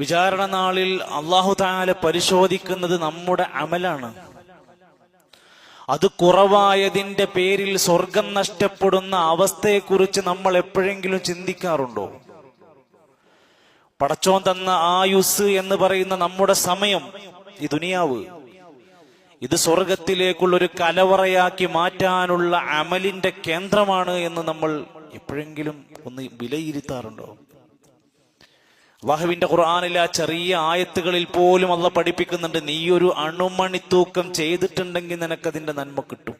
വിചാരണ നാളിൽ അള്ളാഹു താല പരിശോധിക്കുന്നത് നമ്മുടെ അമലാണ്. അത് കുറവായതിന്റെ പേരിൽ സ്വർഗം നഷ്ടപ്പെടുന്ന അവസ്ഥയെക്കുറിച്ച് നമ്മൾ എപ്പോഴെങ്കിലും ചിന്തിക്കാറുണ്ടോ? പടച്ചോൻ തന്ന ആയുസ് എന്ന് പറയുന്ന നമ്മുടെ സമയം ഈ ദുനിയാവ് ഇത് സ്വർഗത്തിലേക്കുള്ള ഒരു കലവറയാക്കി മാറ്റാനുള്ള അമലിന്റെ കേന്ദ്രമാണ് എന്ന് നമ്മൾ എപ്പോഴെങ്കിലും ഒന്ന് വിലയിരുത്താറുണ്ടോ? അള്ളാഹുവിന്റെ ഖുർആാനിലെ ആ ചെറിയ ആയത്തുകളിൽ പോലും അള്ള പഠിപ്പിക്കുന്നുണ്ട് നീ ഒരു അണുമണി തൂക്കം ചെയ്തിട്ടുണ്ടെങ്കിൽ നിനക്ക് നിനക്കതിന്റെ നന്മ കിട്ടും.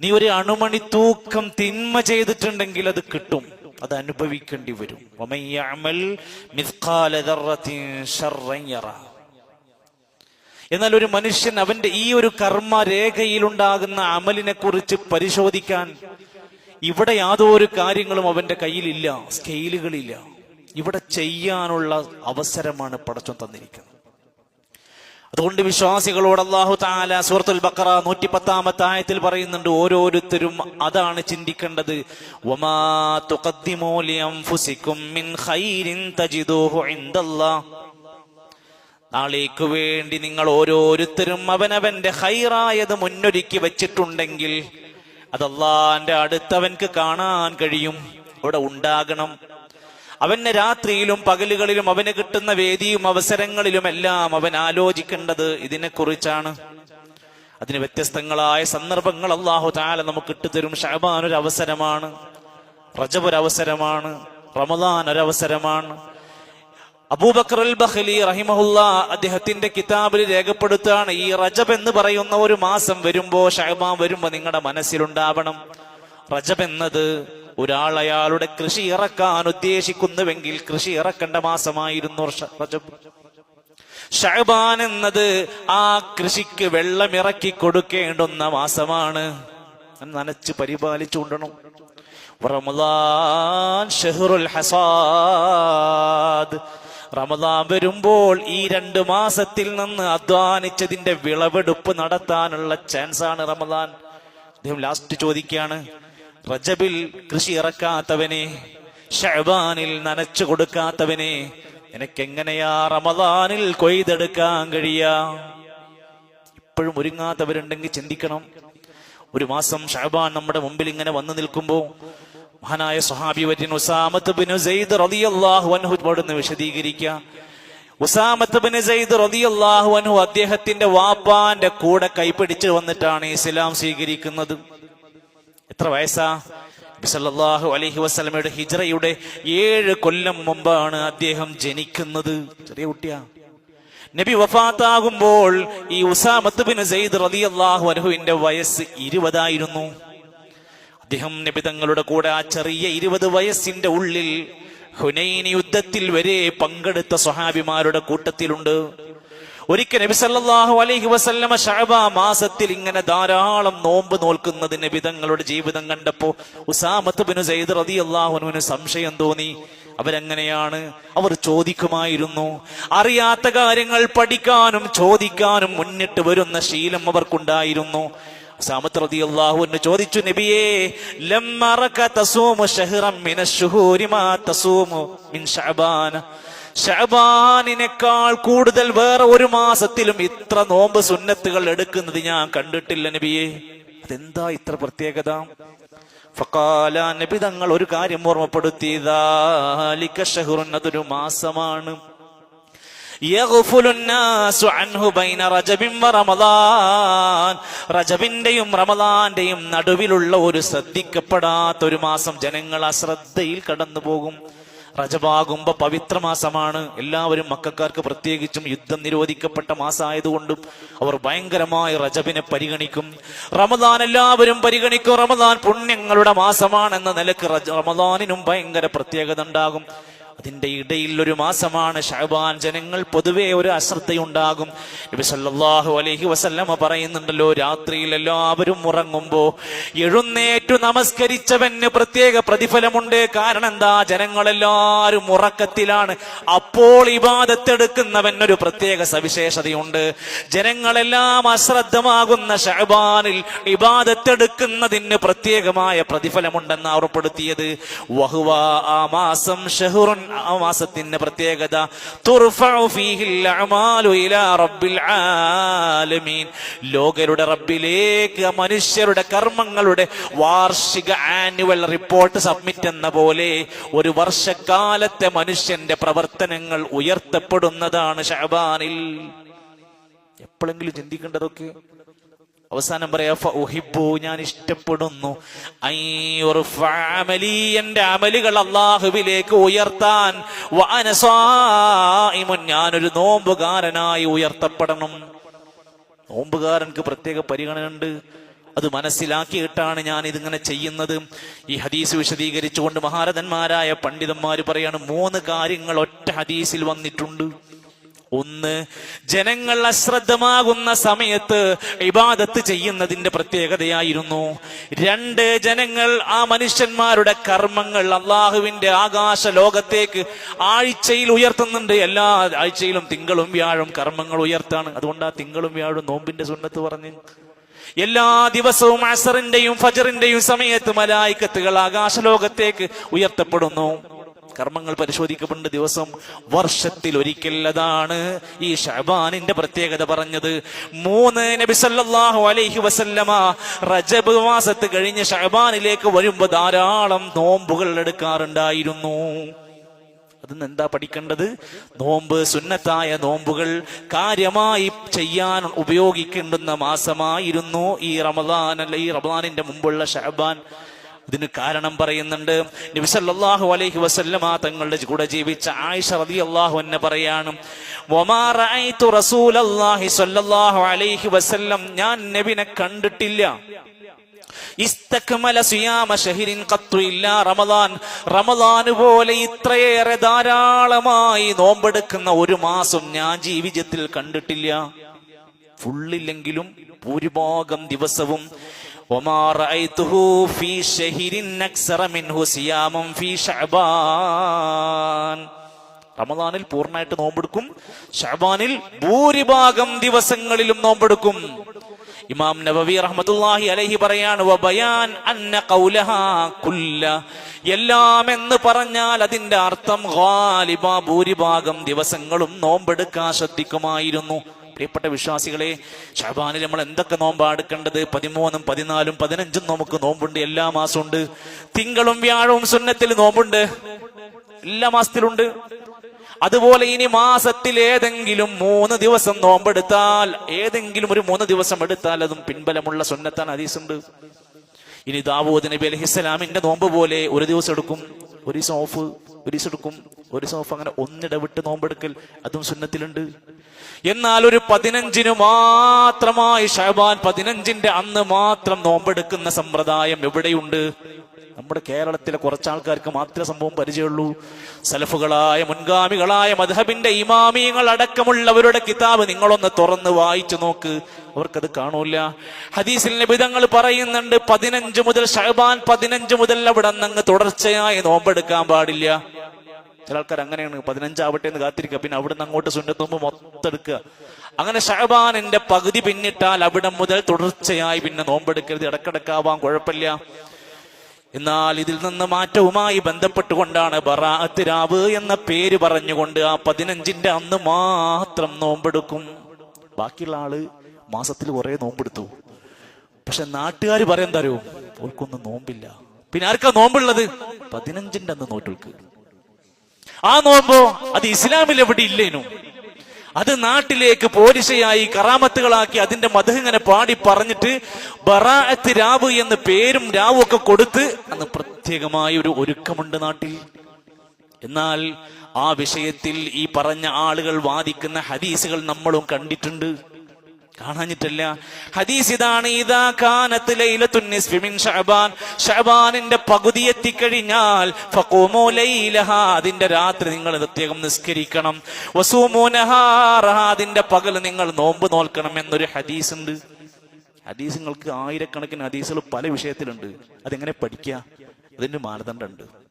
നീ ഒരു അണുമണി തൂക്കം തിന്മ ചെയ്തിട്ടുണ്ടെങ്കിൽ അത് കിട്ടും അത് അനുഭവിക്കേണ്ടി വരും. എന്നാൽ ഒരു മനുഷ്യൻ അവന്റെ ഈ ഒരു കർമ്മ രേഖയിലുണ്ടാകുന്ന അമലിനെ കുറിച്ച് പരിശോധിക്കാൻ ഇവിടെ യാതൊരു കാര്യങ്ങളും അവന്റെ കയ്യിലില്ല സ്കെയിലുകളില്ല. ഇവിടെ ചെയ്യാനുള്ള അവസരമാണ് പടച്ചം തന്നിരിക്കുന്നത്. അതുകൊണ്ട് വിശ്വാസികളോട് അള്ളാഹു താല സൂറത്തുൽ ബക്കറ നൂറ്റി പത്താമത്തെ ആയത്തിൽ പറയുന്നുണ്ട് ഓരോരുത്തരും അതാണ് ചിന്തിക്കേണ്ടത്. നാളേക്ക് വേണ്ടി നിങ്ങൾ ഓരോരുത്തരും അവനവന്റെ ഹൈറായത് മുന്നൊരുക്കി വെച്ചിട്ടുണ്ടെങ്കിൽ അത് അള്ളാന്റെ അടുത്തവൻക്ക് കാണാൻ കഴിയും. അവിടെ ഉണ്ടാകണം. അവന് രാത്രിയിലും പകലുകളിലും അവന് കിട്ടുന്ന വേദിയും അവസരങ്ങളിലും എല്ലാം അവൻ ആലോചിക്കേണ്ടത് ഇതിനെക്കുറിച്ചാണ്. അതിന് വ്യത്യസ്തങ്ങളായ സന്ദർഭങ്ങൾ അള്ളാഹു താല നമുക്ക് ഇട്ടുതരും. ഷഹബാൻ ഒരു അവസരമാണ് റജബ് ഒരു അവസരമാണ് റമദാൻ ഒരു അവസരമാണ് അബൂബക്കർ അൽ ബഹലി റഹിമഹുല്ല അദ്ദേഹത്തിന്റെ കിതാബിൽ രേഖപ്പെടുത്തുകയാണ്. ഈ റജബ് എന്ന് പറയുന്ന ഒരു മാസം വരുമ്പോ ഷഹബാൻ വരുമ്പോ നിങ്ങളുടെ മനസ്സിലുണ്ടാവണം. റജബ് എന്നത് ഒരാൾ അയാളുടെ കൃഷി ഇറക്കാൻ ഉദ്ദേശിക്കുന്നുവെങ്കിൽ കൃഷി ഇറക്കേണ്ട മാസമായിരുന്നു റജബ്. ഷഹബാൻ എന്നത് ആ കൃഷിക്ക് വെള്ളം ഇറക്കി കൊടുക്കേണ്ടുന്ന മാസമാണ്. നനച്ച് പരിപാലിച്ചുകൊണ്ടണം റമദാൻ ഷഹറുൽ ഹസാദ് റമദാൻ വരുമ്പോൾ ഈ രണ്ട് മാസത്തിൽ നിന്ന് അധ്വാനിച്ചതിന്റെ വിളവെടുപ്പ് നടത്താനുള്ള ചാൻസ് ആണ് റമദാൻ. അദ്ദേഹം ലാസ്റ്റ് ചോദിക്കുകയാണ് റജബിൽ കൃഷി ഇറക്കാത്തവനെ ഷഹബാനിൽ നനച്ചു കൊടുക്കാത്തവനെ നിനക്കെങ്ങനെയാ റമദാനിൽ കൊയ്തെടുക്കാൻ കഴിയാ? ഇപ്പോഴും ഒരുങ്ങാത്തവരുണ്ടെങ്കിൽ ചിന്തിക്കണം. ഒരു മാസം ഷഹബാൻ നമ്മുടെ മുമ്പിൽ ഇങ്ങനെ വന്നു നിൽക്കുമ്പോ മഹാനായ സുഹാബി വര്യൻ ഉസാമത്ത് ബിൻ സെയ്ദ് റളിയല്ലാഹു അൻഹു ഇവിടുന്ന് വിശദീകരിക്കുക. ഉസാമത്ത് ബിൻ സെയ്ദ് റളിയല്ലാഹു അൻഹു അദ്ദേഹത്തിന്റെ വാപ്പാന്റെ കൂടെ കൈപിടിച്ച് വന്നിട്ടാണ് ഇസ്ലാം സ്വീകരിക്കുന്നത്. എത്ര വയസ്സാ? സല്ലല്ലാഹു അലൈഹി വസല്ലമയുടെ ഹിജ്റയുടെ ഏഴ് കൊല്ലം മുമ്പാണ് അദ്ദേഹം ജനിക്കുന്നത്. ചെറിയ കുട്ടിയാ. നബി വഫാത്താകുമ്പോൾ ഈ ഉസാമത്ത് ബിൻ സെയ്ദ് റളിയല്ലാഹു അൻഹുവിന്റെ വയസ്സ് ഇരുപതായിരുന്നു. അദ്ദേഹം നിബിതങ്ങളുടെ കൂടെ ആ ചെറിയ ഇരുപത് വയസ്സിന്റെ ഉള്ളിൽ ഹുനൈനി യുദ്ധത്തിൽ വരെ പങ്കെടുത്ത സ്വഹാബിമാരുടെ കൂട്ടത്തിലുണ്ട്. ഒരിക്കൽ നബി സല്ലല്ലാഹു അലൈഹി വസല്ലമ ഷഅബ മാസത്തിൽ ഇങ്ങനെ ധാരാളം നോമ്പ് നോൽക്കുന്നത് നബി തങ്ങളുടെ ജീവിതം കണ്ടപ്പോ ഉസാമത്ത് ബിനു സെയ്ദ് റളിയല്ലാഹു അൻഹു സംശയം തോന്നി. അവരെങ്ങനെയാണ്? അവർ ചോദിക്കുമായിരുന്നു. അറിയാത്ത കാര്യങ്ങൾ പഠിക്കാനും ചോദിക്കാനും മുന്നിട്ട് വരുന്ന ശീലം അവർക്കുണ്ടായിരുന്നു. സാമത്ത് റളിയല്ലാഹു ചോദിച്ചു നബിയേ ലമ്മറക തസൂമു ശഹ്റൻ മിനശ്ശുഹൂരി മാ തസൂമു മിൻ ശഅബാന ഷഅബാനിനേക്കാൾ കൂടുതൽ വേറെ ഒരു മാസത്തിലും ഇത്ര നോമ്പ് സുന്നത്തുകൾ എടുക്കുന്നത് ഞാൻ കണ്ടിട്ടില്ല നബിയെ. അതെന്താ ഇത്ര പ്രത്യേകത? ഫക്കാല നബി തങ്ങൾ ഒരു കാര്യം ഓർമ്മപ്പെടുത്തിയതാ "ദാലിക ശഹ്റുൻ അതൊരു മാസമാണ്. റജബിന്റെയും റമദാന്റെയും നടുവിലുള്ള ഒരു ശ്രദ്ധിക്കപ്പെടാത്ത ഒരു മാസം ജനങ്ങൾ അശ്രദ്ധയിൽ കടന്നു പോകും. റജബാകുമ്പോ പവിത്ര മാസമാണ്. എല്ലാവരും മക്കാർക്ക് പ്രത്യേകിച്ചും യുദ്ധം നിരോധിക്കപ്പെട്ട മാസമായതുകൊണ്ടും അവർ ഭയങ്കരമായി റജബിനെ പരിഗണിക്കും. റമദാൻ എല്ലാവരും പരിഗണിക്കും. റമദാൻ പുണ്യങ്ങളുടെ മാസമാണെന്ന നിലയ്ക്ക് റമദാനിനും ഭയങ്കര പ്രത്യേകത ഉണ്ടാകും. അതിന്റെ ഇടയിൽ ഒരു മാസമാണ് ഷഹബാൻ. ജനങ്ങൾ പൊതുവെ ഒരു അശ്രദ്ധയുണ്ടാകും. നബി സല്ലല്ലാഹു അലൈഹി വസല്ലമ പറയുന്നുണ്ടല്ലോ രാത്രിയിൽ എല്ലാവരും ഉറങ്ങുമ്പോ എഴുന്നേറ്റു നമസ്കരിച്ചവന് പ്രത്യേക പ്രതിഫലമുണ്ട്. കാരണം എന്താ? ജനങ്ങളെല്ലാരും ഉറക്കത്തിലാണ്. അപ്പോൾ ഇബാദത്തെടുക്കുന്നവൻ ഒരു പ്രത്യേക സവിശേഷതയുണ്ട്. ജനങ്ങളെല്ലാം അശ്രദ്ധമാകുന്ന ഷഹബാനിൽ ഇബാദത്തെടുക്കുന്നതിന് പ്രത്യേകമായ പ്രതിഫലമുണ്ടെന്ന് ഉറപ്പെടുത്തിയത് വഹുവ ആ മാസം ഷഹുറുൻ ആ മാസത്തിന്റെ പ്രത്യേകത ലോകരുടെ റബ്ബിലേക്ക് മനുഷ്യരുടെ കർമ്മങ്ങളുടെ വാർഷിക ആനുവൽ റിപ്പോർട്ട് സബ്മിറ്റ് എന്ന പോലെ ഒരു വർഷക്കാലത്തെ മനുഷ്യന്റെ പ്രവർത്തനങ്ങൾ ഉയർത്തപ്പെടുന്നതാണ് ഷഹബാനിൽ എപ്പോഴെങ്കിലും ചിന്തിക്കേണ്ടതൊക്കെ അവസാനം പറയാ ഫഉഹിബ്ബു ഞാൻ ഇഷ്ടപ്പെടുന്നു. എന്റെ അമലുകൾ അള്ളാഹുവിലേക്ക് ഉയർത്താൻ. ഞാനൊരു നോമ്പുകാരനായി ഉയർത്തപ്പെടണം. നോമ്പുകാരൻക്ക് പ്രത്യേക പരിഗണനയുണ്ട്. അത് മനസ്സിലാക്കിയിട്ടാണ് ഞാൻ ഇതിങ്ങനെ ചെയ്യുന്നത്. ഈ ഹദീസ് വിശദീകരിച്ചുകൊണ്ട് മഹാരഥന്മാരായ പണ്ഡിതന്മാർ പറയാണ് മൂന്ന് കാര്യങ്ങൾ ഒറ്റ ഹദീസിൽ വന്നിട്ടുണ്ട്. ഒന്ന് ജനങ്ങൾ അശ്രദ്ധമാകുന്ന സമയത്ത് ഇബാദത്ത് ചെയ്യുന്നതിന്റെ പ്രത്യേകതയായിരുന്നു. രണ്ട് ജനങ്ങൾ ആ മനുഷ്യന്മാരുടെ കർമ്മങ്ങൾ അള്ളാഹുവിന്റെ ആകാശ ലോകത്തേക്ക് ആഴ്ചയിൽ ഉയർത്തുന്നുണ്ട്. എല്ലാ ആഴ്ചയിലും തിങ്കളും വ്യാഴും കർമ്മങ്ങൾ ഉയർത്താണ്. അതുകൊണ്ട് ആ തിങ്കളും വ്യാഴും നോമ്പിന്റെ സുന്നത്ത് പറഞ്ഞു. എല്ലാ ദിവസവും അസറിന്റെയും ഫജറിന്റെയും സമയത്ത് മലായിക്കത്തുകൾ ആകാശലോകത്തേക്ക് ഉയർത്തപ്പെടുന്നു. കർമ്മങ്ങൾ പരിശോധിക്കപ്പെടുന്ന ദിവസം വർഷത്തിൽ ഒരിക്കൽ അതാണ് ഈ ഷഹബാനിന്റെ പ്രത്യേകത പറഞ്ഞത്. മൂന്ന് നബി സല്ലല്ലാഹു അലൈഹി വസല്ലമ റജബ് മാസത്ത് കഴിഞ്ഞ് ഷഹബാനിലേക്ക് വരുമ്പോ ധാരാളം നോമ്പുകൾ എടുക്കാറുണ്ടായിരുന്നു. അതിന്ന് എന്താ പഠിക്കേണ്ടത്? നോമ്പ് സുന്നത്തായ നോമ്പുകൾ കാര്യമായി ചെയ്യാൻ ഉപയോഗിക്കേണ്ടുന്ന മാസമായിരുന്നു ഈ റമദാൻ അല്ല ഈ റമദാനിന്റെ മുമ്പുള്ള ഷഹബാൻ. ഇതിന് കാരണം പറയുന്നുണ്ട്. നബിസല്ലാഹു അലൈഹി വസല്ലമ തങ്ങളുടെ കൂടെ ജീവിച്ച ആയിഷ പറയാണ് റസൂലല്ലാഹി സ്വല്ലല്ലാഹു അലൈഹി വസല്ലം ഞാൻ നബിനെ കണ്ടിട്ടില്ല. പോലെ ഇത്രയേറെ ധാരാളമായി നോമ്പെടുക്കുന്ന ഒരു മാസം ഞാൻ ജീവിതത്തിൽ കണ്ടിട്ടില്ല. ഫുള്ളില്ലെങ്കിലും ഭൂരിഭാഗം ദിവസവും وما رأيته في شهر أكثر منه صياما في شعبان റമദാനിൽ പൂർണ്ണമായിട്ട് നോമ്പെടുക്കും ഷഹബാനിൽ ഭൂരിഭാഗം ദിവസങ്ങളിലും നോമ്പെടുക്കും ഇമാം നബവി റഹ്മത്തുള്ളാഹി അലൈഹി പറയാണ് വബയാൻ അന്ന ഖൗലഹാ കുല്ല എല്ലാം എന്ന് പറഞ്ഞാൽ അതിന്റെ അർത്ഥം ഗാലിബ ഭൂരിഭാഗം ദിവസങ്ങളും നോമ്പെടുക്കാൻ ശ്രദ്ധിക്കുമായിരുന്നു പ്രിയപ്പെട്ട വിശ്വാസികളെ ഷബാനിൽ നമ്മൾ എന്തൊക്കെ നോമ്പാണ് എടുക്കേണ്ടത്? പതിമൂന്നും പതിനാലും പതിനഞ്ചും നമുക്ക് നോമ്പുണ്ട് എല്ലാ മാസവും ഉണ്ട് തിങ്കളും വ്യാഴവും സുന്നത്തിൽ നോമ്പുണ്ട്. എല്ലാ മാസത്തിലുണ്ട്. അതുപോലെ ഇനി മാസത്തിൽ ഏതെങ്കിലും മൂന്ന് ദിവസം നോമ്പെടുത്താൽ ഏതെങ്കിലും ഒരു മൂന്ന് ദിവസം എടുത്താൽ അതും പിൻബലമുള്ള സുന്നത്താണ് ഹദീസുണ്ട്. ഇനി ദാവൂദ് നബി അലഹിസ്സലാമിന്റെ നോമ്പ് പോലെ ഒരു ദിവസം എടുക്കും. ഒരു ദിവസം ഓഫ് ഒരു ദിവസം എടുക്കും ഒരു ദിവസം ഓഫ് അങ്ങനെ ഒന്നിടവിട്ട് നോമ്പെടുക്കൽ അതും സുന്നത്തിലുണ്ട്. എന്നാൽ ഒരു പതിനഞ്ചിന് മാത്രമായി ഷഹബാൻ പതിനഞ്ചിന്റെ അന്ന് മാത്രം നോമ്പെടുക്കുന്ന സമ്പ്രദായം എവിടെയുണ്ട്? നമ്മുടെ കേരളത്തിലെ കുറച്ച് ആൾക്കാർക്ക് മാത്രമേ സംഭവം പരിചയമുള്ളൂ. സലഫുകളായ മുൻഗാമികളായ മധബിന്റെ ഇമാമിയങ്ങൾ അടക്കമുള്ളവരുടെ കിതാബ് നിങ്ങളൊന്ന് തുറന്ന് വായിച്ചു നോക്ക്. അവർക്കത് കാണൂല. ഹദീസിൽ നിബിതങ്ങൾ പറയുന്നുണ്ട് പതിനഞ്ച് മുതൽ ഷഹബാൻ പതിനഞ്ച് മുതൽ അവിടെ അങ്ങ് തുടർച്ചയായി നോമ്പെടുക്കാൻ പാടില്ല. ചില ആൾക്കാർ അങ്ങനെയാണ് പതിനഞ്ചാവട്ടെ എന്ന് കാത്തിരിക്കുക. പിന്നെ അവിടെ നിന്ന് അങ്ങോട്ട് സുന്നത്തുമ്പ് മൊത്തം എടുക്കുക. അങ്ങനെ ഷഹബാനിന്റെ പകുതി പിന്നിട്ടാൽ അവിടെ മുതൽ തുടർച്ചയായി പിന്നെ നോമ്പെടുക്കരുത്. ഇടക്കിടക്കാവാൻ കുഴപ്പമില്ല. എന്നാൽ ഇതിൽ നിന്ന് മാറ്റവുമായി ബന്ധപ്പെട്ടുകൊണ്ടാണ് ബറാഅത്ത് രാവ് എന്ന പേര് പറഞ്ഞുകൊണ്ട് ആ പതിനഞ്ചിന്റെ അന്ന് മാത്രം നോമ്പെടുക്കും. ബാക്കിയുള്ള ആൾ മാസത്തിൽ കുറെ നോമ്പെടുത്തു. പക്ഷെ നാട്ടുകാർ പറയാൻ തരൂ ഓൾക്കൊന്നും നോമ്പില്ല. പിന്നെ ആർക്കാ നോമ്പുള്ളത്? പതിനഞ്ചിന്റെ അന്ന് നോട്ടുകൾക്ക് ആ നോമ്പോ അത് ഇസ്ലാമിൽ എവിടെ ഇല്ലേനു? അത് നാട്ടിലേക്ക് പോരിശയായി കറാമത്തുകളാക്കി അതിന്റെ മധു ഇങ്ങനെ പാടി പറഞ്ഞിട്ട് ബറാഅത്ത് രാവ് എന്ന് പേരും രാവും ഒക്കെ കൊടുത്ത് അന്ന് പ്രത്യേകമായ ഒരു ഒരുക്കമുണ്ട് നാട്ടിൽ. എന്നാൽ ആ വിഷയത്തിൽ ഈ പറഞ്ഞ ആളുകൾ വാദിക്കുന്ന ഹദീസുകൾ നമ്മളും കണ്ടിട്ടുണ്ട്. കാണാഞ്ഞിട്ടില്ല. ഹദീസ് ഇതാണ് ഇതാ കാനത്ത് ലൈലത്തുൻ ഷഅബാൻ. ഷഅബാനിന്റെ പകുതി എത്തിക്കഴിഞ്ഞാൽ ഫഖൂമു ലൈലഹ. അതിന്റെ രാത്രി നിങ്ങൾ പ്രത്യേകം നിസ്കരിക്കണം. വസൂമു നഹാറഹ. അതിന്റെ പകൽ നിങ്ങൾ നോമ്പ് നോൽക്കണം എന്നൊരു ഹദീസ് ഉണ്ട് ഹദീസ് നിങ്ങൾക്ക് ആയിരക്കണക്കിന് ഹദീസുകൾ പല വിഷയത്തിലുണ്ട്. അതെങ്ങനെ പഠിക്കുക അതിന്റെ മാനദണ്ഡമുണ്ട്.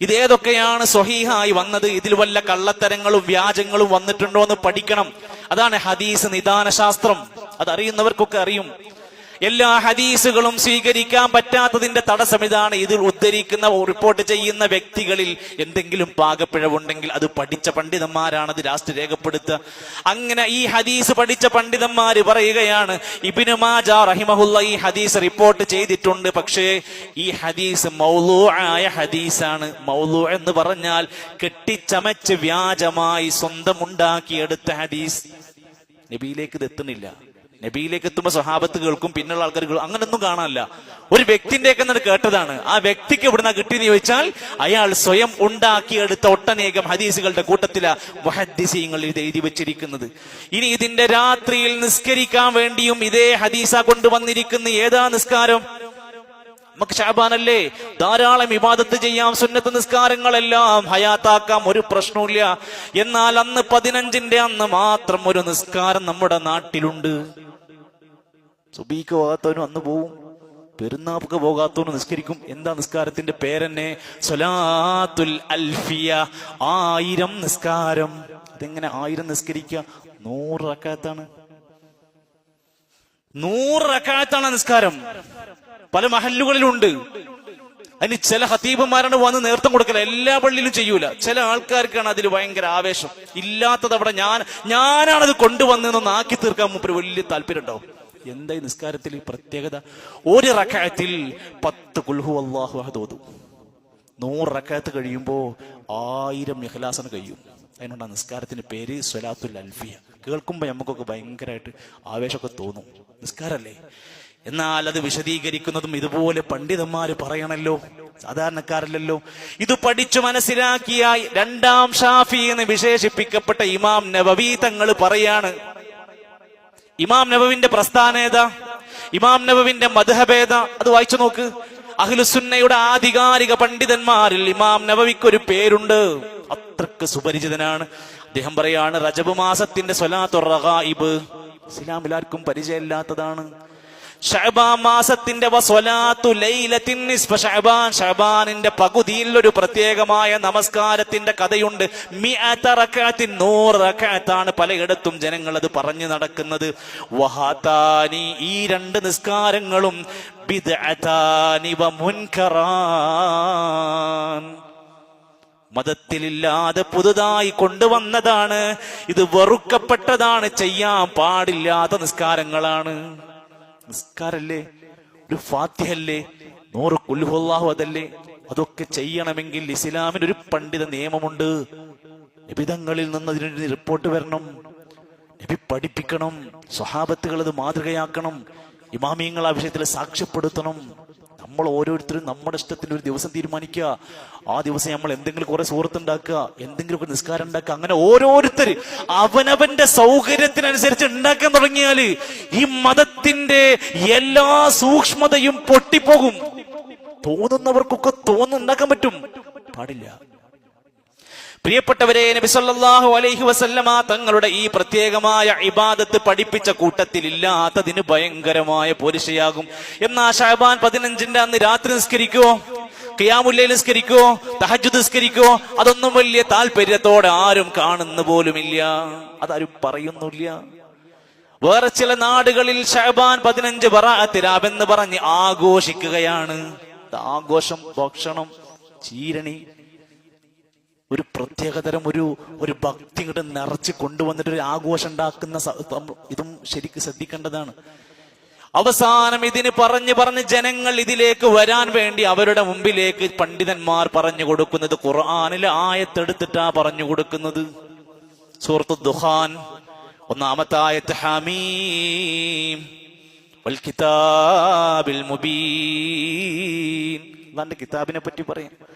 ഇത് ഏതൊക്കെയാണ് സ്വഹീഹായി വന്നത്? ഇതിൽ വല്ല കള്ളത്തരങ്ങളും വ്യാജങ്ങളും വന്നിട്ടുണ്ടോ എന്ന് പഠിക്കണം. അതാണ് ഹദീസ് നിദാന ശാസ്ത്രം അതറിയുന്നവർക്കൊക്കെ അറിയും. എല്ലാ ഹദീസുകളും സ്വീകരിക്കാൻ പറ്റാത്തതിന്റെ തടസ്സം ഇതാണ് ഇതിൽ ഉദ്ധരിക്കുന്ന റിപ്പോർട്ട് ചെയ്യുന്ന വ്യക്തികളിൽ എന്തെങ്കിലും പാകപ്പിഴവുണ്ടെങ്കിൽ അത് പഠിച്ച പണ്ഡിതന്മാരാണ് അത് ലാസ്റ്റ് രേഖപ്പെടുത്തുക. അങ്ങനെ ഈ ഹദീസ് പഠിച്ച പണ്ഡിതന്മാർ പറയുകയാണ് ഇബിനു മാജ റഹിമഹുല്ല ഈ ഹദീസ് റിപ്പോർട്ട് ചെയ്തിട്ടുണ്ട് പക്ഷേ ഈ ഹദീസ് മൗലൂ ആയ ഹദീസാണ്. മൗലൂ എന്ന് പറഞ്ഞാൽ കെട്ടിച്ചമച്ച് വ്യാജമായി സ്വന്തം ഉണ്ടാക്കിയെടുത്ത ഹദീസ്. നബിയിലേക്ക് ഇത് എത്തുന്നില്ല. നബിയിലേക്ക് എത്തുമ്പോ സ്വഹാബത്ത് കേൾക്കും പിന്നുള്ള ആൾക്കാർ അങ്ങനൊന്നും കാണാനില്ല. ഒരു വ്യക്തിന്റെ ഒക്കെ കേട്ടതാണ്. ആ വ്യക്തിക്ക് ഇവിടുന്ന് കിട്ടിയെന്ന് ചോദിച്ചാൽ അയാൾ സ്വയം ഉണ്ടാക്കിയെടുത്ത ഒട്ടനേകം ഹദീസുകളുടെ കൂട്ടത്തില മുഹദ്ദിസീങ്ങൾ ഇത് എഴുതി വെച്ചിരിക്കുന്നത്. ഇനി ഇതിന്റെ രാത്രിയിൽ നിസ്കരിക്കാൻ വേണ്ടിയും ഇതേ ഹദീസ കൊണ്ടുവന്നിരിക്കുന്ന ഏതാ നിസ്കാരം? നമുക്ക് ഷാബാനല്ലേ? ധാരാളം ഇബാദത്ത് ചെയ്യാം സുന്നത്ത് നിസ്കാരങ്ങളെല്ലാം ഹയാത്താക്കാം ഒരു പ്രശ്നവുമില്ല. എന്നാൽ അന്ന് പതിനഞ്ചിന്റെ അന്ന് മാത്രം ഒരു നിസ്കാരം നമ്മുടെ നാട്ടിലുണ്ട്. സുബീക്ക് പോകാത്തവനും അന്ന് പോവും. പെരുന്നാപ്പൊക്കെ പോകാത്തവനും നിസ്കരിക്കും. എന്താ നിസ്കാരത്തിന്റെ പേരെന്നെ? സൊലാത്തുൽ അൽഫിയ. ആയിരം നിസ്കാരം. അതെങ്ങനെ ആയിരം നിസ്കരിക്കുക? നൂറ് റക്കാത്താണ്. നൂറ് റക്കാത്താണ് നിസ്കാരം. പല മഹല്ലുകളിലുണ്ട്. അതിന് ചില ഹത്തീബന്മാരാണ് വന്ന് നേതൃത്വം കൊടുക്കല. എല്ലാ പള്ളിയിലും ചെയ്യൂല. ചില ആൾക്കാർക്കാണ് അതിൽ ഭയങ്കര ആവേശം. ഇല്ലാത്തത് അവിടെ ഞാൻ ഞാനാണത് കൊണ്ടുവന്നതെന്ന് ആക്കി തീർക്കാൻ മുമ്പ് വലിയ താല്പര്യം ഉണ്ടാവും. എന്താ ഈ നിസ്കാരത്തിൽ പ്രത്യേകത? ഒരു റക്കായത്തിൽ പത്ത് കുൽഹു അള്ളാഹു തോതു നൂറ് റക്കായത്ത് കഴിയുമ്പോൾ ആയിരം ഇഖ്ലാസന് കഴിയും. അതിനുണ്ട് ആ നിസ്കാരത്തിന്റെ പേര് സ്വലാത്തുൽ അൽഫിയ. കേൾക്കുമ്പോൾ നമുക്കൊക്കെ ഭയങ്കരമായിട്ട് ആവേശമൊക്കെ തോന്നും. നിസ്കാരല്ലേ? എന്നാൽ അത് വിശദീകരിക്കുന്നതും ഇതുപോലെ പണ്ഡിതന്മാര് പറയണല്ലോ സാധാരണക്കാരല്ലല്ലോ. ഇത് പഠിച്ചു മനസ്സിലാക്കിയായി രണ്ടാം ഷാഫി എന്ന് വിശേഷിപ്പിക്കപ്പെട്ട ഇമാം നബവി തങ്ങൾ പറയാണ്. ഇമാം നബവിന്റെ പ്രസ്ഥാനേത ഇമാം നബവിന്റെ മധുഹബേദ അത് വായിച്ചു നോക്ക്. അഖിലുസുന്നയുടെ ആധികാരിക പണ്ഡിതന്മാരിൽ ഇമാം നബവിക്ക് ഒരു പേരുണ്ട്. അത്രയ്ക്ക് സുപരിചിതനാണ്. അദ്ദേഹം പറയാണ് റജബ് മാസത്തിന്റെ സ്വലാത്തുർ റഗായിബ് ഇസ്ലാമിൽ ആർക്കും പരിചയമില്ലാത്തതാണ്. മാസത്തിന്റെ ഷഹബാനിന്റെ പകുതിയിൽ ഒരു പ്രത്യേകമായ നമസ്കാരത്തിന്റെ കഥയുണ്ട്. മിഅത റക്അത്തിൻ നൂറ് റക്അത്താണ് പലയിടത്തും ജനങ്ങൾ അത് പറഞ്ഞു നടക്കുന്നത്. വഹാതാനി ഈ രണ്ട് നിസ്കാരങ്ങളും മതത്തിലില്ലാതെ പുതുതായി കൊണ്ടുവന്നതാണ്. ഇത് വെറുക്കപ്പെട്ടതാണ്. ചെയ്യാൻ പാടില്ലാത്ത നിസ്കാരങ്ങളാണ്. നിസ്കാരല്ലേ? ഒരു ഫാത്യല്ലേ നൂറ് കുൽഹുല്ലാഹു അതല്ലേ? അതൊക്കെ ചെയ്യണമെങ്കിൽ ഇസ്ലാമിന് ഒരു പണ്ഡിത നിയമമുണ്ട്. നിബിതങ്ങളിൽ നിന്ന് അതിനൊരു റിപ്പോർട്ട് വരണം. നബി പഠിപ്പിക്കണം. സ്വഹാബത്തുകൾ അത് മാതൃകയാക്കണം. ഇമാമിയങ്ങൾ ആ വിഷയത്തിൽ സാക്ഷ്യപ്പെടുത്തണം. നമ്മൾ ഓരോരുത്തരും നമ്മുടെ ഇഷ്ടത്തിന് ഒരു ദിവസം തീരുമാനിക്കുക. ആ ദിവസം നമ്മൾ എന്തെങ്കിലും കുറെ എന്തെങ്കിലും ഒക്കെ നിസ്കാരം ഉണ്ടാക്കുക അങ്ങനെ ഓരോരുത്തർ അവനവന്റെ സൗകര്യത്തിനനുസരിച്ച് ഉണ്ടാക്കാൻ തുടങ്ങിയാൽ ഈ മതത്തിന്റെ എല്ലാ സൂക്ഷ്മതയും പൊട്ടിപ്പോകും. തോന്നുന്നവർക്കൊക്കെ തോന്നുണ്ടാക്കാൻ പറ്റും. പാടില്ല. പ്രിയപ്പെട്ടവരെ നബി സല്ലല്ലാഹു അലൈഹി വസല്ലമ തങ്ങളുടെ ഈ പ്രത്യേകമായ ഇബാദത്ത് പഠിപ്പിച്ച കൂട്ടത്തിൽ ഇല്ലാത്തതിന് ഭയങ്കരമായ പോരിശയാകും എന്നാ ഷഹബാൻ പതിനഞ്ചിന്റെ അന്ന് രാത്രി നിസ്കരിക്കുവോ? കിയാമുല്ലയിൽ നിസ്കരിക്കുവോ? തഹജു നിസ്കരിക്കുവോ? അതൊന്നും വലിയ താല്പര്യത്തോടെ ആരും കാണുന്ന പോലുമില്ല. അതാരും പറയുന്നില്ല വേറെ ചില നാടുകളിൽ ഷഹബാൻ പതിനഞ്ച് ബറാഅത്തിരാബ് എന്ന് പറഞ്ഞ് ആഘോഷിക്കുകയാണ്. ആഘോഷം ഭക്ഷണം ചീരണി ഒരു പ്രത്യേകതരം ഒരു ഒരു ഭക്തി ഇങ്ങോട്ട് നിറച്ച് കൊണ്ടുവന്നിട്ട് ഒരു ആഘോഷം ഉണ്ടാക്കുന്ന ഇതും ശരിക്കും ശ്രദ്ധിക്കേണ്ടതാണ്. അവസാനം ഇതിന് പറഞ്ഞു പറഞ്ഞ് ജനങ്ങൾ ഇതിലേക്ക് വരാൻ വേണ്ടി അവരുടെ മുമ്പിലേക്ക് പണ്ഡിതന്മാർ പറഞ്ഞു കൊടുക്കുന്നത് ഖുർആാനിലെ ആയത്തെടുത്തിട്ടാ പറഞ്ഞു കൊടുക്കുന്നത്. സൂറത്ത് ദുഹാൻ ഒന്നാമത്തെ ആയത്ത് ഹമീം കിതാബിൽ മുബീൻ. അള്ളാന്റെ കിതാബിനെ പറ്റി പറയാം.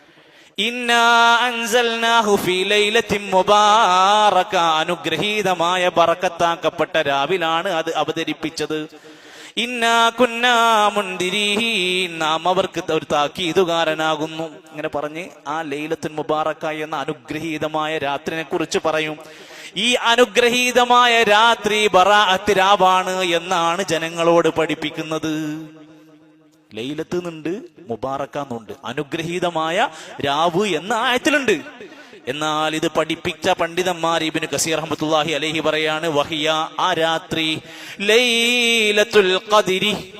അനുഗ്രഹീതമായ ബറക്കത്താക്കപ്പെട്ട രാവിലാണ് അത് അവതരിപ്പിച്ചത്. ഇന്നാ കുന്നാ മുൻദിരീൻ നാം അവർക്ക് ഒരു താക്കീതുകാരനാകുന്നു. ഇങ്ങനെ പറഞ്ഞ് ആ ലൈലത്തുൻ മുബാറക്ക എന്ന അനുഗ്രഹീതമായ രാത്രിനെ കുറിച്ച് പറയും. ഈ അനുഗ്രഹീതമായ രാത്രി ബറാഅത്തിരാവാണ് എന്നാണ് ജനങ്ങളോട് പഠിപ്പിക്കുന്നത്. ലൈലത്ത് നിന്നുണ്ട് മുബാറക്കാന്നുണ്ട്. അനുഗ്രഹീതമായ രാവ് എന്ന ആയത്തിലുണ്ട്. എന്നാൽ ഇത് പഠിപ്പിച്ച പണ്ഡിതന്മാർ ഇബിന് കസീർ അഹമ്മത്തുല്ലാഹി അലഹി പറയാണ് വഹിയ ആ രാത്രി ലൈലത്തുൽ ഖദിരി.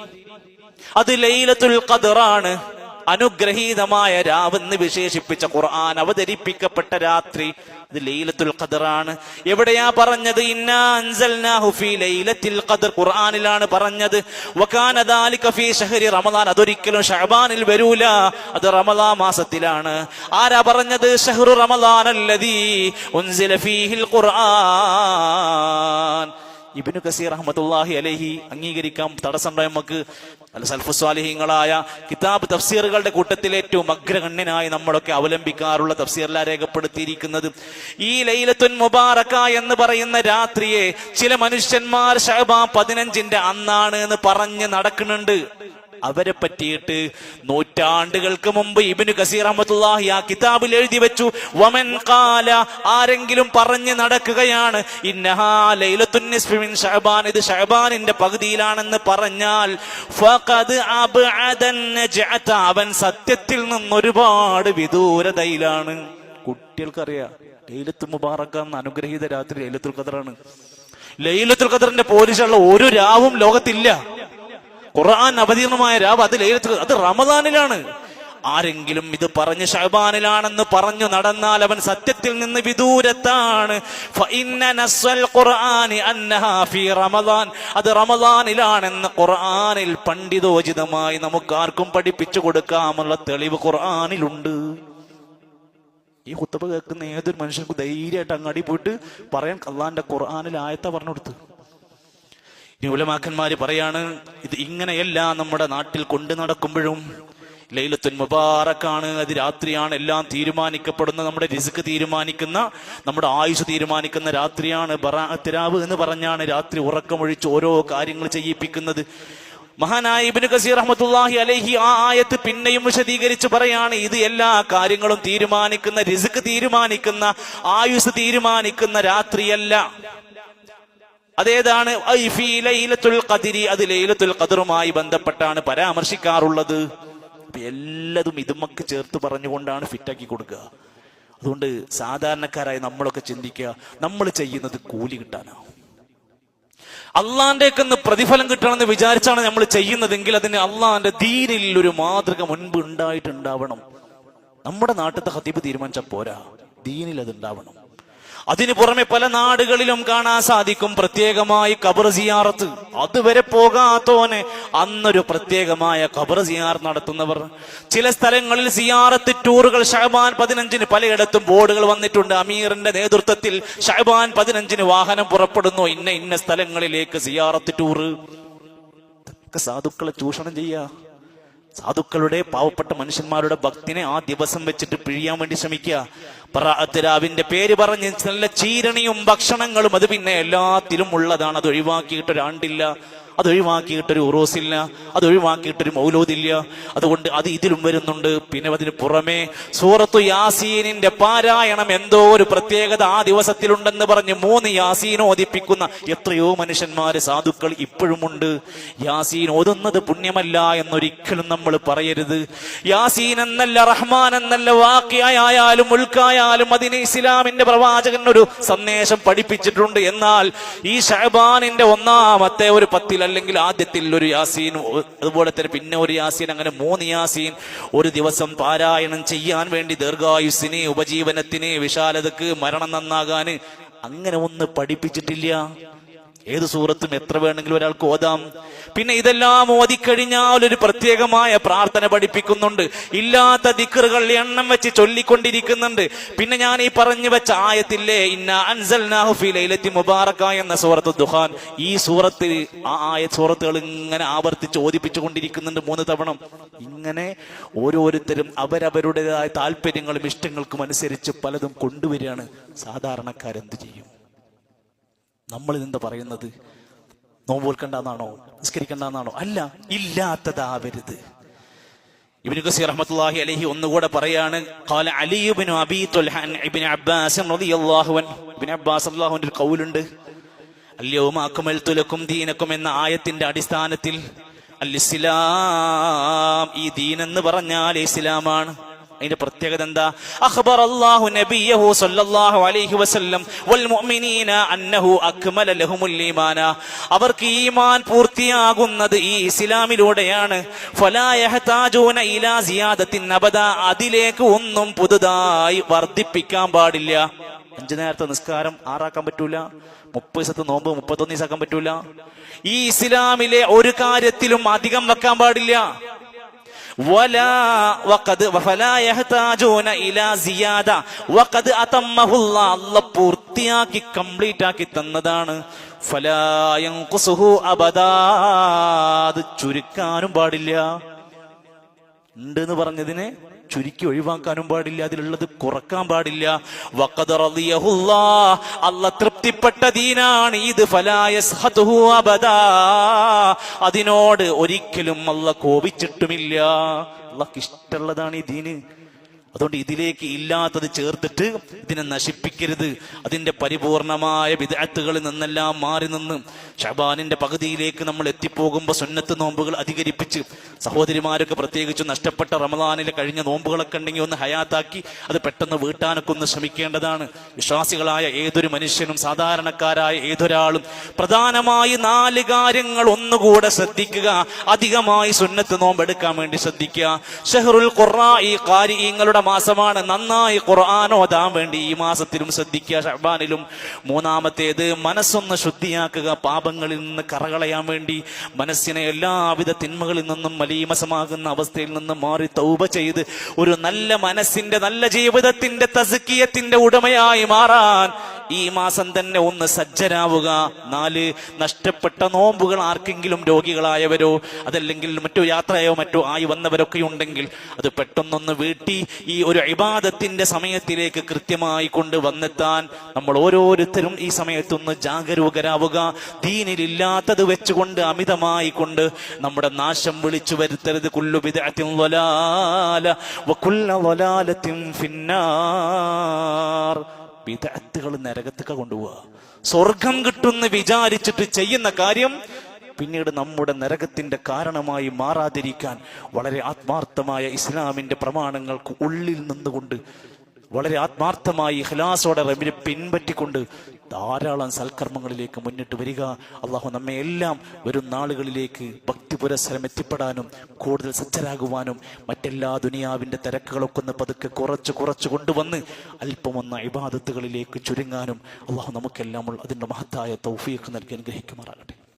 അത് ലൈലത്തുൽ ഖദറാണ്. അനുഗ്രഹീതമായ രാവെന്ന് വിശേഷിപ്പിച്ച ഖുർആൻ അവതരിപ്പിക്കപ്പെട്ട രാത്രി ഇത് ലൈലത്തുൽ ഖദറാണ്. എവിടെയാ പറഞ്ഞത്? ലൈലത്തിൽ ഖദർ. ഖുർആനിലാണ് പറഞ്ഞത്. ഫീ ഷഹരി റമദാൻ. അതൊരിക്കലും ഷഅബാനിൽ വരൂല. അത് റമദാൻ മാസത്തിലാണ്. ആരാ പറഞ്ഞത്? ഷഹ്റു റമദാൻ അല്ലദീ ഉൻസില ഫീഹിൽ ഖുർആൻ. ഇബിനു കസീർ അഹമ്മത്തുല്ലാഹി അലഹി അംഗീകരിക്കാം. തടസ്സമുണ്ടോ നമുക്ക് അല്ല സൽഫുസ്വാലിഹിങ്ങളായ കിതാബ് തഫ്സീറുകളുടെ കൂട്ടത്തിൽ ഏറ്റവും അഗ്രഗണ്യനായി നമ്മളൊക്കെ അവലംബിക്കാറുള്ള തഫ്സീറില രേഖപ്പെടുത്തിയിരിക്കുന്നത്. ഈ ലൈലത്തുൻ മുബാറക്ക എന്ന് പറയുന്ന രാത്രിയെ ചില മനുഷ്യന്മാർ ഷഹബാ പതിനഞ്ചിന്റെ അന്നാണ് എന്ന് പറഞ്ഞ് നടക്കുന്നുണ്ട്. അവരെ പറ്റിയിട്ട് നൂറ്റാണ്ടുകൾക്ക് മുമ്പ് ഇബിന് കസീർ അഹമ്മത്തുല്ലാഹി ആ കിതാബിൽ എഴുതി വെച്ചു. വമൻ കാല ആരെങ്കിലും പറഞ്ഞു നടക്കുകയാണ്. ഇന്നഹാ ലൈലത്തുൻ നിസ്ഫി മിൻ ഷഅബാൻ ഇത് ഷഹബാനിന്റെ പകുതിയിലാണെന്ന് പറഞ്ഞാൽ അവൻ സത്യത്തിൽ നിന്ന് ഒരുപാട് വിദൂരതയിലാണ്. കുട്ടികൾക്കറിയാം ലൈലത്ത് മുബാറക്ക അനുഗ്രഹീത രാത്രി ലൈലത്തുൽ ഖദറാണ്. ലൈലത്തുൽ ഖദറിന്റെ പോലീസുള്ള ഒരു രാവും ലോകത്തില്ല. ഖുർആൻ അവതീർണമായ രാവ് അത് ലൈലത്തുൽ അത് റമദാനിലാണ്. ആരെങ്കിലും ഇത് പറഞ്ഞ് ഷഹബാനിലാണെന്ന് പറഞ്ഞു നടന്നാൽ അവൻ സത്യത്തിൽ നിന്ന് വിദൂരത്താണ്. അത് റമദാനിലാണെന്ന് ഖുർആാനിൽ പണ്ഡിതോചിതമായി നമുക്ക് ആർക്കും പഠിപ്പിച്ചു കൊടുക്കാമുള്ള തെളിവ് ഖുർആാനിലുണ്ട്. ഈ കുത്തപ്പ് കേൾക്കുന്ന ഏതൊരു മനുഷ്യർക്കും ധൈര്യമായിട്ട് അങ്ങാടി പോയിട്ട് പറയാൻ കള്ളാന്റെ ഖുർആാനിൽ ആയത്ത പറഞ്ഞു കൊടുത്തു. ഇനി ഉലമാക്കന്മാര് പറയാണ് ഇത് ഇങ്ങനെയല്ല നമ്മുടെ നാട്ടിൽ കൊണ്ടു നടക്കുമ്പോഴും ലൈലത്തുൻ മുബാറക്കാണ് അത് രാത്രിയാണ് എല്ലാം തീരുമാനിക്കപ്പെടുന്ന നമ്മുടെ റിസ്ക് തീരുമാനിക്കുന്ന നമ്മുടെ ആയുസ് തീരുമാനിക്കുന്ന രാത്രിയാണ് ബറാത്തിരാവ് എന്ന് പറഞ്ഞാണ് രാത്രി ഉറക്കമൊഴിച്ച് ഓരോ കാര്യങ്ങൾ ചെയ്യിപ്പിക്കുന്നത്. മഹാനായ ഇബ്നു കസീർ റഹ്മത്തുള്ളാഹി അലഹി ആ ആയത്ത് പിന്നെയും വിശദീകരിച്ച് പറയാണ് ഇത് എല്ലാ കാര്യങ്ങളും തീരുമാനിക്കുന്ന റിസ്ക് തീരുമാനിക്കുന്ന ആയുസ് തീരുമാനിക്കുന്ന രാത്രിയല്ല. അതേതാണ്? അത് ലൈലത്തുൽ ഖദറുമായി ബന്ധപ്പെട്ടാണ് പരാമർശിക്കാറുള്ളത്. എല്ലതും ഇതുമൊക്കെ ചേർത്ത് പറഞ്ഞുകൊണ്ടാണ് ഫിറ്റാക്കി കൊടുക്കുക. അതുകൊണ്ട് സാധാരണക്കാരായ നമ്മളൊക്കെ ചിന്തിക്കുക നമ്മൾ ചെയ്യുന്നത് കൂലി കിട്ടാനാണ് അള്ളാന്റെ ഒക്കെ പ്രതിഫലം കിട്ടണമെന്ന് വിചാരിച്ചാണ് നമ്മൾ ചെയ്യുന്നതെങ്കിൽ അതിന് അള്ളാന്റെ ദീനിൽ ഒരു മാതൃക മുൻപ് ഉണ്ടായിട്ടുണ്ടാവണം. നമ്മുടെ നാട്ടിലത്തെ ഹത്തീബ് തീരുമാനിച്ച പോരാ. ദീനിൽ അത് ഉണ്ടാവണം. അതിനു പുറമെ പല നാടുകളിലും കാണാൻ സാധിക്കും പ്രത്യേകമായി കബർ സിയാറത്ത്. അതുവരെ പോകാത്തോനെ അന്നൊരു പ്രത്യേകമായ കബർ സിയാർ നടത്തുന്നവർ. ചില സ്ഥലങ്ങളിൽ സിയാറത്ത് ടൂറുകൾ ഷഹബാൻ പതിനഞ്ചിന് പലയിടത്തും ബോർഡുകൾ വന്നിട്ടുണ്ട്. അമീറിന്റെ നേതൃത്വത്തിൽ ഷഹബാൻ പതിനഞ്ചിന് വാഹനം പുറപ്പെടുന്നു. ഇന്ന ഇന്ന സ്ഥലങ്ങളിലേക്ക് സിയാറത്ത് ടൂറ്. സാധുക്കളെ ചൂഷണം ചെയ്യാ. സാധുക്കളുടെ പാവപ്പെട്ട മനുഷ്യന്മാരുടെ ഭക്തിനെ ആ ദിവസം വെച്ചിട്ട് പിഴിയാൻ വേണ്ടി ശ്രമിക്കുക പറാത്തരാവിന്റെ പേര് പറഞ്ഞ് നല്ല ചീരണിയും ഭക്ഷണങ്ങളും അത് പിന്നെ എല്ലാത്തിലും ഉള്ളതാണ്. അത് ഒഴിവാക്കിയിട്ട് ഒരാണ്ടില്ല. അത് ഒഴിവാക്കിയിട്ടൊരു ഉറോസില്ല അത് ഒഴിവാക്കിയിട്ടൊരു മൗലോദില്ല. അതുകൊണ്ട് അത് ഇതിലും വരുന്നുണ്ട്. പിന്നെ അതിന് പുറമെ സൂറത്തു യാസീനിന്റെ പാരായണം എന്തോ ഒരു പ്രത്യേകത ആ ദിവസത്തിലുണ്ടെന്ന് പറഞ്ഞ് മൂന്ന് യാസീൻ ഓദിപ്പിക്കുന്ന എത്രയോ മനുഷ്യന്മാര് സാധുക്കൾ ഇപ്പോഴുമുണ്ട്. യാസീൻ ഓതുന്നത് പുണ്യമല്ല എന്നൊരിക്കലും നമ്മൾ പറയരുത്. യാസീൻ എന്നല്ല റഹ്മാൻ എന്നല്ല വാക്കിയായാലും ഉൽക്കായാലും അതിന് ഇസ്ലാമിന്റെ പ്രവാചകൻ ഒരു സന്ദേശം പഠിപ്പിച്ചിട്ടുണ്ട്. എന്നാൽ ഈ ഷഹബാനിന്റെ ഒന്നാമത്തെ ഒരു പത്തിൽ അല്ലെങ്കിൽ ആദ്യത്തിൽ ഒരു യാസീൻ അതുപോലെ തന്നെ പിന്നെ ഒരു യാസീൻ അങ്ങനെ മൂന്ന് യാസീൻ ഒരു ദിവസം പാരായണം ചെയ്യാൻ വേണ്ടി ദീർഘായുസിന് ഉപജീവനത്തിന് വിശാലതക്ക് മരണം നന്നാകാന് അങ്ങനെ ഒന്ന് പഠിപ്പിച്ചിട്ടില്ല. ഏത് സൂറത്തും എത്ര വേണമെങ്കിലും ഒരാൾക്ക് ഓതാം. പിന്നെ ഇതെല്ലാം ഓതിക്കഴിഞ്ഞാൽ ഒരു പ്രത്യേകമായ പ്രാർത്ഥന പഠിപ്പിക്കുന്നുണ്ട്. ഇല്ലാത്ത ദിക്കറുകൾ എണ്ണം വെച്ച് ചൊല്ലിക്കൊണ്ടിരിക്കുന്നുണ്ട്. പിന്നെ ഞാൻ ഈ പറഞ്ഞു വെച്ച ആയത്തില്ലേ ഇന്ന അൻസൽനാഹു മുബാറക്ക എന്ന സൂറത്ത് ദുഹാൻ. ഈ സൂറത്തിൽ ആയ സൂറത്തുകൾ ഇങ്ങനെ ആവർത്തിച്ച് ഓദിപ്പിച്ചു കൊണ്ടിരിക്കുന്നുണ്ട് മൂന്ന് തവണ. ഇങ്ങനെ ഓരോരുത്തരും അവരവരുടേതായ താല്പര്യങ്ങളും ഇഷ്ടങ്ങൾക്കും അനുസരിച്ച് പലതും കൊണ്ടുവരികയാണ്. സാധാരണക്കാരെന്ത് ചെയ്യും? നമ്മൾ ഇതെന്താ പറയുന്നത്? നോമ്പ് കൊടുക്കണ്ടെന്നാണോ നിസ്കരിക്കണ്ടെന്നാണോ? അല്ല ഇല്ലാത്തതാവരുത്. ഇബ്നു റഹ്മത്തുള്ളാഹി അലൈഹി ഒന്നുകൂടെ പറയാണ് ഖാല ഇബ്നു അബ്ബാസ് റളിയല്ലാഹു ഇബ്നു അബ്ബാസ് കൗലുണ്ട്. അല്യൗമ അക്മൽതു ലക്കും ദീനക്കും എന്ന ആയത്തിന്റെ അടിസ്ഥാനത്തിൽ അൽ ഇസ്ലാം ഈ ദീൻ എന്ന് പറഞ്ഞാൽ ഇസ്ലാമാണ്. അതിന്റെ പ്രത്യേകത എന്താ? അഖ്ബർ അല്ലാഹു നബിയഹു സല്ലല്ലാഹു അലൈഹി വസല്ലം വൽ മുഅ്മിനീന അന്നഹു അക്മല ലഹുമുൽ ഈമാന. അവർക്ക് ഈമാൻ പൂർത്തിയാകുന്നത് ഈ ഇസ്ലാമിലൂടെയാണ്. ഫലാ യഹ്താജൂന ഇലാ സിയാദത്തിൻ അബദ. അതിലേക്ക് ഒന്നും പുതുതായി വർദ്ധിപ്പിക്കാൻ പാടില്ല. അഞ്ചു നേരത്തെ നിസ്കാരം ആറാക്കാൻ പറ്റൂല. മുപ്പത് ദിവസത്തെ നോമ്പ് മുപ്പത്തൊന്ന് ദിവസം ആക്കാൻ പറ്റൂല. ഈ ഇസ്ലാമിലെ ഒരു കാര്യത്തിലും അധികം വെക്കാൻ പാടില്ല. പൂർത്തിയാക്കി കംപ്ലീറ്റ് ആക്കി തന്നതാണ് ചുരുക്കാനും പാടില്ല. ഉണ്ട് എന്ന് പറഞ്ഞതിനെ ചുരുക്കി ഒഴിവാക്കാനും പാടില്ല അതിലുള്ളത് കുറയ്ക്കാൻ പാടില്ല. അല്ല തൃപ്തിപ്പെട്ട ദീനാണ് ഇത്. അതിനോട് ഒരിക്കലും അല്ല കോപിച്ചിട്ടുമില്ല. അള്ളക്ക് ഇഷ്ടമുള്ളതാണ് ഈ ദീന്. അതുകൊണ്ട് ഇതിലേക്ക് ഇല്ലാത്തത് ചേർത്തിട്ട് ഇതിനെ നശിപ്പിക്കരുത്. അതിന്റെ പരിപൂർണമായ വിദഗ്ധകളിൽ നിന്നെല്ലാം മാറി നിന്ന് ഷബാനിന്റെ പകുതിയിലേക്ക് നമ്മൾ എത്തിപ്പോകുമ്പോൾ സുന്നത്ത് നോമ്പുകൾ അധികരിപ്പിച്ച് സഹോദരിമാരൊക്കെ പ്രത്യേകിച്ച് നഷ്ടപ്പെട്ട റമദാനിലെ കഴിഞ്ഞ നോമ്പുകളൊക്കെ ഉണ്ടെങ്കിൽ ഒന്ന് ഹയാത്താക്കി അത് പെട്ടെന്ന് വീട്ടാനൊക്കെ ഒന്ന് ശ്രമിക്കേണ്ടതാണ്. വിശ്വാസികളായ ഏതൊരു മനുഷ്യനും സാധാരണക്കാരായ ഏതൊരാളും പ്രധാനമായി നാല് കാര്യങ്ങൾ ഒന്നുകൂടെ ശ്രദ്ധിക്കുക. അധികമായി സുന്നത്ത് നോമ്പെടുക്കാൻ വേണ്ടി ശ്രദ്ധിക്കുക. ഷെഹറുൽ ഖുറാ ഈ കാര്യങ്ങളുടെ മാസമാണ്. നന്നായി ഖുർആൻ ഓതാൻ വേണ്ടി ഈ മാസത്തിലും ശ്രദ്ധിക്കുക. ഷഹബാനിലും മൂന്നാമത്തേത് മനസ്സൊന്ന് ശുദ്ധിയാക്കുക. പാപങ്ങളിൽ നിന്ന് കറകളയാൻ വേണ്ടി മനസ്സിനെ എല്ലാവിധ തിന്മകളിൽ നിന്നും മലീമസമാകുന്ന അവസ്ഥയിൽ നിന്ന് മാറി തൗബ ചെയ്ത് ഒരു നല്ല മനസ്സിന്റെ നല്ല ജീവിതത്തിന്റെ തസുക്കിയത്തിന്റെ ഉടമയായി മാറാൻ ഈ മാസം തന്നെ ഒന്ന് സജ്ജരാവുക. നാല് നഷ്ടപ്പെട്ട നോമ്പുകൾ ആർക്കെങ്കിലും രോഗികളായവരോ അതല്ലെങ്കിൽ മറ്റു യാത്രയോ മറ്റോ ആയി വന്നവരൊക്കെ ഉണ്ടെങ്കിൽ അത് പെട്ടെന്നൊന്ന് വീട്ടി ഒരു ഇബാദത്തിന്റെ സമയത്തിലേക്ക് കൃത്യമായി കൊണ്ട് വന്നെത്താൻ നമ്മൾ ഓരോരുത്തരും ഈ സമയത്തൊന്ന് ജാഗരൂകരാവുക. ദീനിലില്ലാത്തത് വെച്ചുകൊണ്ട് അമിതമായി കൊണ്ട് നമ്മുടെ നാശം വിളിച്ചു വരുത്തരുത്. കുല്ലു ബിദ്അത്തിൻ ളലാല വകുല്ല ളലാലത്തിൻ ഫിന്നാർ. വിദഗ്ധകൾ നരകത്തൊക്കെ കൊണ്ടുപോവുക സ്വർഗം കിട്ടുമെന്ന് വിചാരിച്ചിട്ട് ചെയ്യുന്ന കാര്യം പിന്നീട് നമ്മുടെ നരകത്തിന്റെ കാരണമായി മാറാതിരിക്കാൻ വളരെ ആത്മാർത്ഥമായ ഇസ്ലാമിന്റെ പ്രമാണങ്ങൾക്ക് ഉള്ളിൽ നിന്നുകൊണ്ട് വളരെ ആത്മാർത്ഥമായി ഹിലാസോടെ റബിനെ പിൻപറ്റിക്കൊണ്ട് ധാരാളം സൽക്കർമ്മങ്ങളിലേക്ക് മുന്നിട്ട് വരിക. അള്ളാഹു നമ്മെ എല്ലാം വരും നാളുകളിലേക്ക് ഭക്തി പുരസ്സരം എത്തിപ്പെടാനും കൂടുതൽ സജ്ജരാകുവാനും മറ്റെല്ലാ ദുനിയാവിന്റെ തിരക്കുകളൊക്കെ ഒന്ന് പതുക്കെ കുറച്ച് കുറച്ച് കൊണ്ടുവന്ന് അല്പമൊന്ന ഇബാദത്തുകളിലേക്ക് ചുരുങ്ങാനും അള്ളാഹു നമുക്കെല്ലാം അതിന്റെ മഹത്തായ തൗഫീഖ് നൽകി അനുഗ്രഹിക്കുമാറാകട്ടെ.